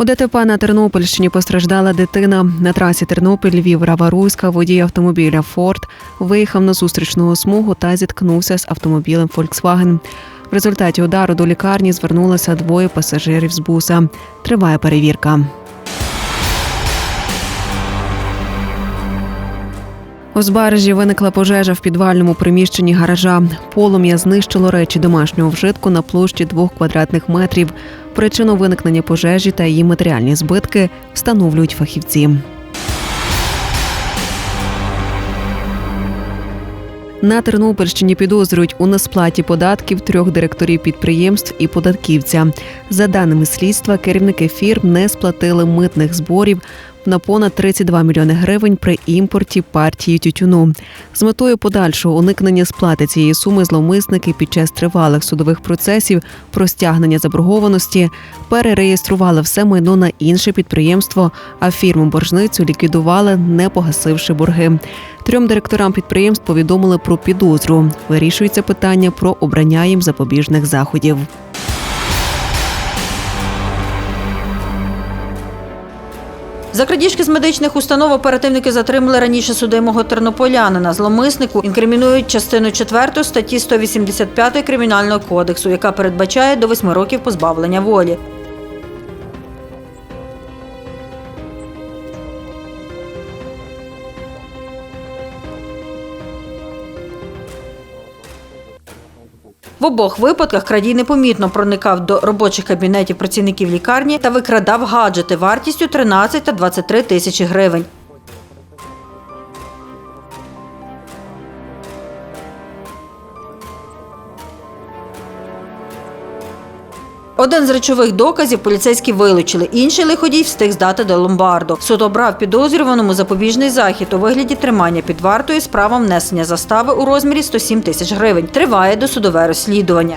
У ДТП на Тернопільщині постраждала дитина. На трасі Тернопіль-Львів Раваруська водій автомобіля Форд виїхав на зустрічну смугу та зіткнувся з автомобілем Volkswagen. В результаті удару до лікарні звернулося двоє пасажирів з буса. Триває перевірка. У Збаражі виникла пожежа в підвальному приміщенні гаража. Полум'я знищило речі домашнього вжитку на площі двох квадратних метрів. Причину виникнення пожежі та її матеріальні збитки встановлюють фахівці. На Тернопільщині підозрюють у несплаті податків трьох директорів підприємств і податківця. За даними слідства, керівники фірм не сплатили митних зборів на понад 32 мільйони гривень при імпорті партії тютюну. З метою подальшого уникнення сплати цієї суми зловмисники під час тривалих судових процесів про стягнення заборгованості перереєстрували все майно на інше підприємство, а фірму боржницю ліквідували, не погасивши борги. Трьом директорам підприємств повідомили про підозру. Вирішується питання про обрання їм запобіжних заходів. За крадіжки з медичних установ оперативники затримали раніше судимого тернополянина. Зломиснику інкримінують частину 4 статті 185 Кримінального кодексу, яка передбачає до 8 років позбавлення волі. В обох випадках крадій непомітно проникав до робочих кабінетів працівників лікарні та викрадав гаджети вартістю 13 та 23 тисячі гривень. Один з речових доказів поліцейські вилучили. Інший лиходій встиг здати до ломбарду. Суд обрав підозрюваному запобіжний захід у вигляді тримання під вартою з правом внесення застави у розмірі 107 тисяч гривень. Триває досудове розслідування.